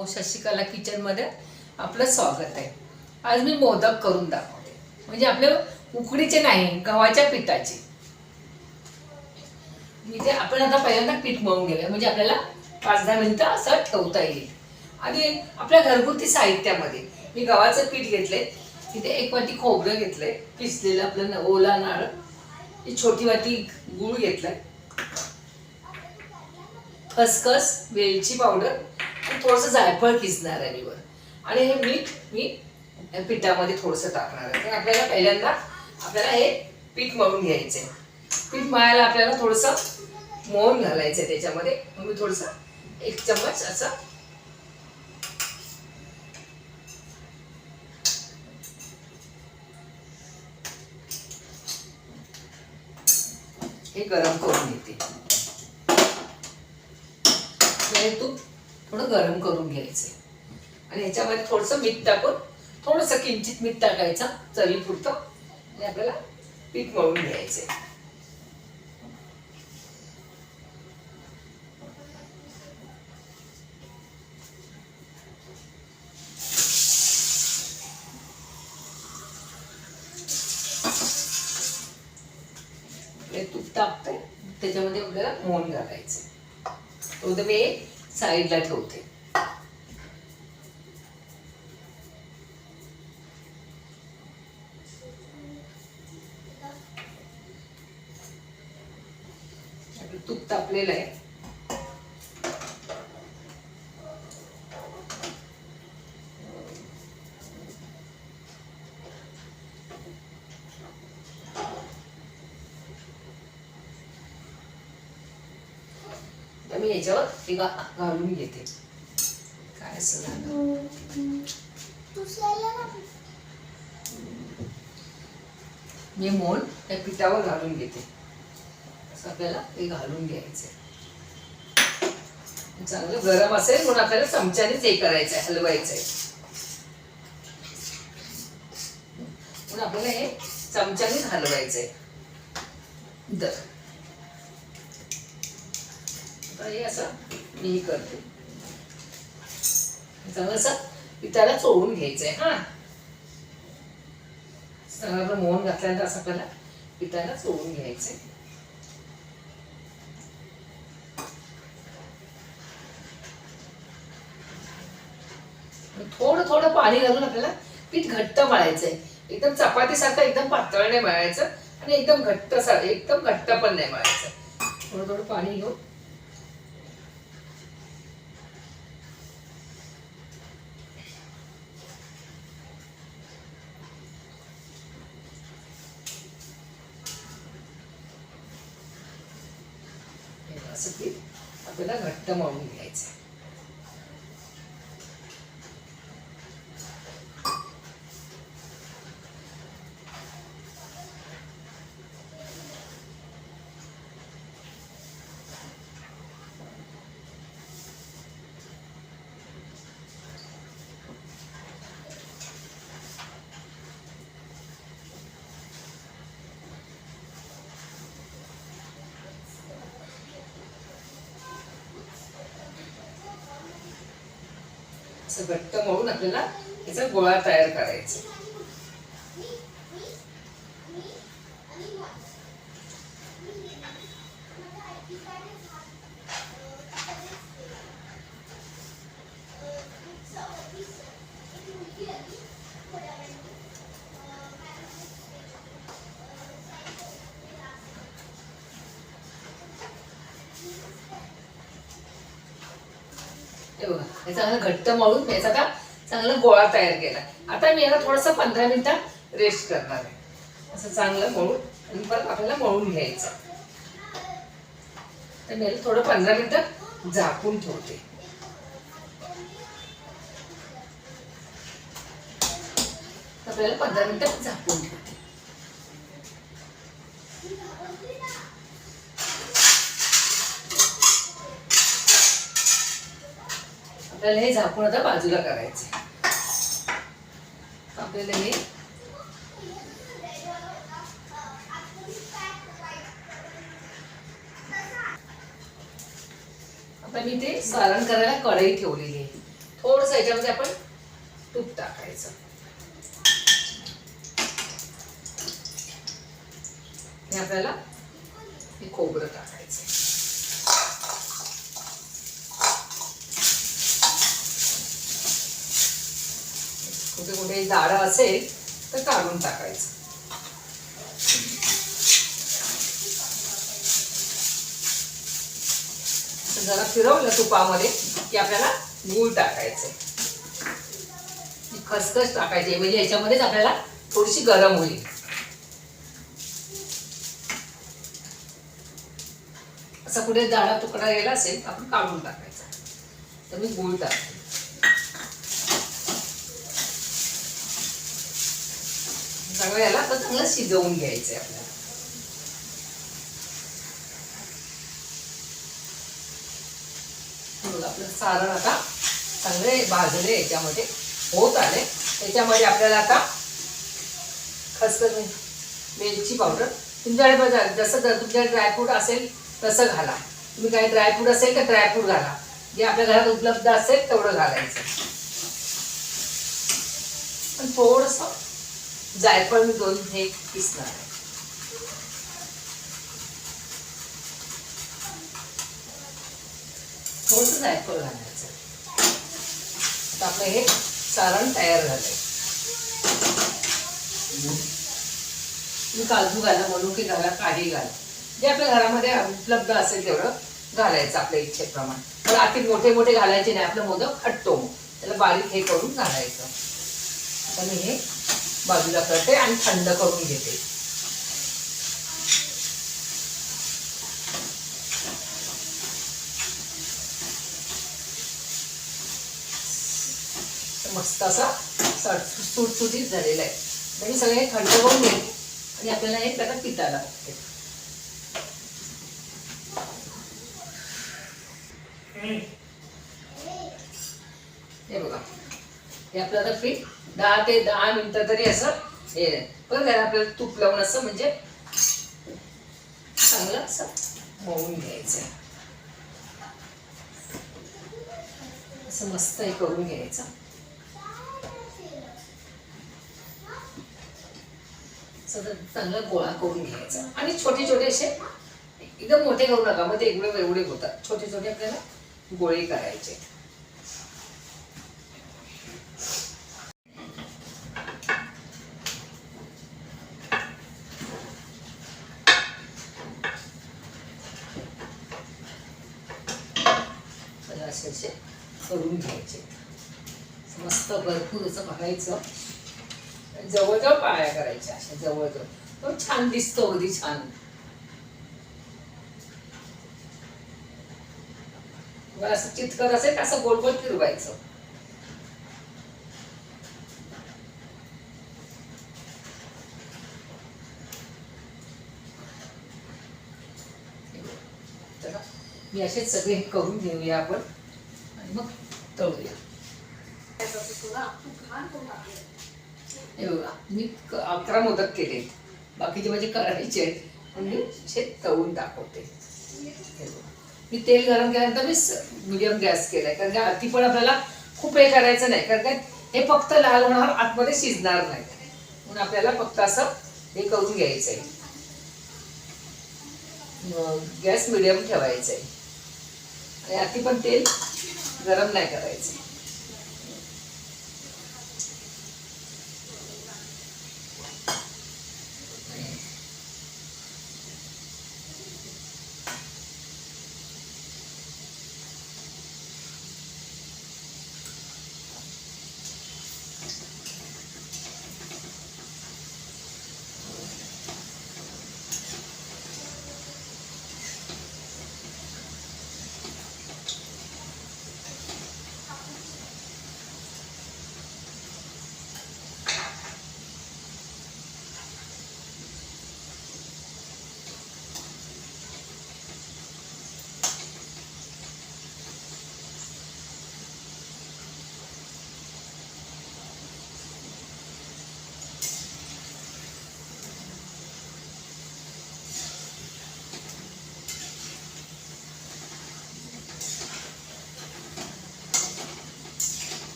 हो शशिकला किचनमध्ये आपलं स्वागत आहे. आज मी मोदक करून दाखवते. म्हणजे आपले उकडीचे नाही गव्हाच्या पिठाचे. म्हणजे आपण आता पहिल्यांदा पीठ मळून घेऊया. म्हणजे आपल्याला पाच दहा मिनिटं असं ठेवता येईल. आणि आपल्या घरगुती साहित्यामध्ये मी गव्हाचं पीठ घेतलंय. तिथे एक वाटी खोबरं घेतलंय. पिसलेलं आपलं ओला नारळ. ही छोटी वाटी गूळ घेतलाय. खसखस वेलची पावडर. थोडंसं जायफळ किसणार आहे मी आणि हे मीठ मी पिठामध्ये थोडंसं टाकणार आहे. तर आपल्याला पहिल्यांदा आपल्याला हे पीठ मळून घ्यायचं आहे पीठ मळायला आपल्याला थोडंसं मोहन घालायचं आहे त्याच्यामध्ये. मग मी थोडंसं एक चम्मच असं हे गरम करून घेते. म्हणजे तूप थोडं गरम करून घ्यायचं. आणि ह्याच्यामध्ये थोडंसं मीठ टाकून थोडंसं किंचित मीठ टाकायचं चवीपुरतं आणि आपल्याला पीठ मळून घ्यायचे तूप टाकतंय त्याच्यामध्ये आपल्याला मोहन घालायचं तो मी साईडला ठेवते. तूप तापलेलं आहे. मी याच्यावर ते घालून घेते. काय असं झालं मी मोन त्या पिठावर घालून घेते. असं आपल्याला ते घालून घ्यायचंय. चांगलं गरम असेल म्हणून आपल्याला चमच्यानेच हे करायचंय हलवायचंय. म्हणून आपल्याला हे चमच्यानेच हलवायचंय. दर. आता हे असं मी करते. चांगलं असं पिठाला चोळून घ्यायचंय. हा. चांगलं मोहन घातल्यानंतर असं आपल्याला पिताला चोळून घ्यायचंय. थोडं थोडं पाणी घालून आपल्याला पीठ घट्ट मळायचंय. एकदम चपातीसारखं एकदम पातळ नाही मळायचं आणि एकदम घट्ट सा एकदम घट्ट पण नाही मळायचं. थोडं थोडं पाणी घेऊन हे असं पीठ आपल्याला असं घट्ट मळून आपल्याला त्याचा गोळा तयार करायचा. हे चांगलं घट्ट मळून याचा आता चांगला गोळा तयार केला आता मी याला थोडंसं पंधरा मिनिटं रेस्ट करणार आहे. असं चांगलं मळून आणि परत आपल्याला मळून घ्यायचं तर मी याला थोडं पंधरा मिनिटं झाकून ठेवते. आपल्याला पंधरा मिनिटं झाकून ठेवते. आपल्याला हे झाकून आता बाजूला करायचं आपल्याला हे आता मी ते सारण करायला कढई ठेवलेली आहे. थोडंसं याच्यामध्ये आपण तूप टाकायचं. हे आपल्याला हे खोबरं टाकायचं कुठे कुठे दाडं असेल तर काढून टाकायचं. जरा फिरवलं तुपामध्ये की आपल्याला गूळ टाकायचं. खसखस टाकायची म्हणजे याच्यामध्येच आपल्याला थोडीशी गरम होईल. असा कुठे जाडा तुकडा गेला असेल तर आपण काढून टाकायचा. तर मी गूळ टाकते. चांगलं याला तर चांगलं शिजवून घ्यायचंय आपल्याला. आपलं सारण आता चांगले भाजले याच्यामध्ये होत आले. त्याच्यामध्ये आपल्याला आता खसखस वेलची पावडर तुमच्याकडे बघा जसं जर तुमच्याकडे ड्रायफ्रूट असेल तसं घाला. तुम्ही काही ड्रायफ्रूट असेल तर ड्रायफ्रूट घाला. जे आपल्या घरात उपलब्ध असेल तेवढं घालायचं. पण थोडंसं जायफळ मी दोन हे किसणार आहे. थोडंसं जायफळ घालायचं. तर आपलं हे सारण तयार झालंय. तुम्ही काजू घाला मनुके घाला काही घाला. जे आपल्या घरामध्ये उपलब्ध असेल तेवढं घालायचं आपल्या इच्छेप्रमाणे. पण अति मोठे मोठे घालायचे नाही आपलं मोदक खट्टो त्याला बारीक हे करून घालायचं. आता मी हे बाजूला करते आणि थंड करून घेते. मस्त असा सुटसुटीत झालेला आहे. तर सगळे थंड करून घेते आणि आपल्याला हे त्याला पिताला लागते. हे बघा. हे आपलं आता पीठ दहा ते दहा मिनिटं तरी असं हे पण त्याला आपल्याला तूप लावून असं म्हणजे चांगलं असं मळून घ्यायचं. असं मस्त हे करून घ्यायचं. सतत चांगला गोळा करून घ्यायचा. आणि छोटे छोटे असे एकदम मोठे करू नका मग ते एवढे एवढे होतात. छोटे छोटे आपल्याला गोळे करायचे तर असे असे करून घ्यायचे थोडंसं भरायचं जवळजवळ पाळ्या करायच्या अशा जवळजवळ. तो छान दिसतो अगदी छान. असं चितकर असेल असं गोल गोल फिरवायचं मी असेच सगळे करून घेऊया आपण. आणि मग तळूया. मी अकरा मोदक केले. बाकीचे माझे करायचे आहेत. पण मी असे तळून दाखवते. मी तेल गरम केल्यानंतर मी मिडियम गॅस केलाय. कारण का अति पण आपल्याला खूप हे करायचं नाही. कारण काय हे फक्त लाल होणार आतमध्ये शिजणार नाही. म्हणून आपल्याला फक्त असं हे करून घ्यायचं आहे गॅस मिडियम ठेवायचा आहे आणि अति पण तेल गरम नाही करायचं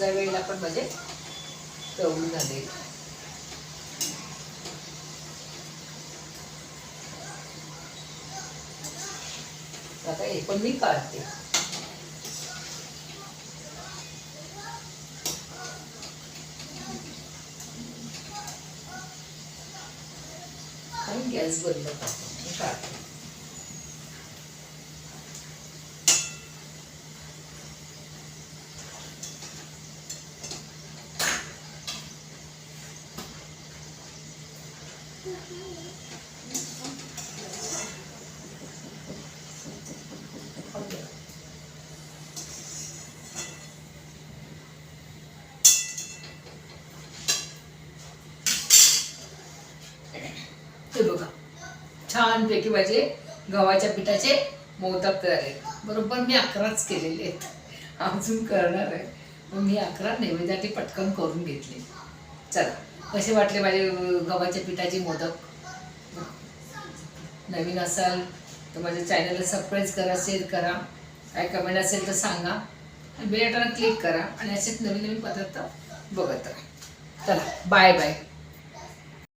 दुसऱ्या वेळेला पण माझे तळून झाले. आता हे पण मी काढते. गॅस बंद करते. काढते हे बघा छानपैकी माझे गव्हाच्या पिठाचे मोदक तयार आहेत. बरोबर मी अकराच केलेले आहेत. अजून करणार आहे. मग मी अकरा नैवेद्यासाठी पटकन करून घेतले. चला कसे वाटले माझे गव्हाच्या पिठाचे मोदक? नवीन असाल तर माझ्या चॅनलला सबस्क्राईब करा शेअर करा. काय कमेंट असेल तर सांगा. आणि बेल बटन क्लिक करा. आणि असेच नवीन नवीन पदार्थ बघत राहा. चला बाय बाय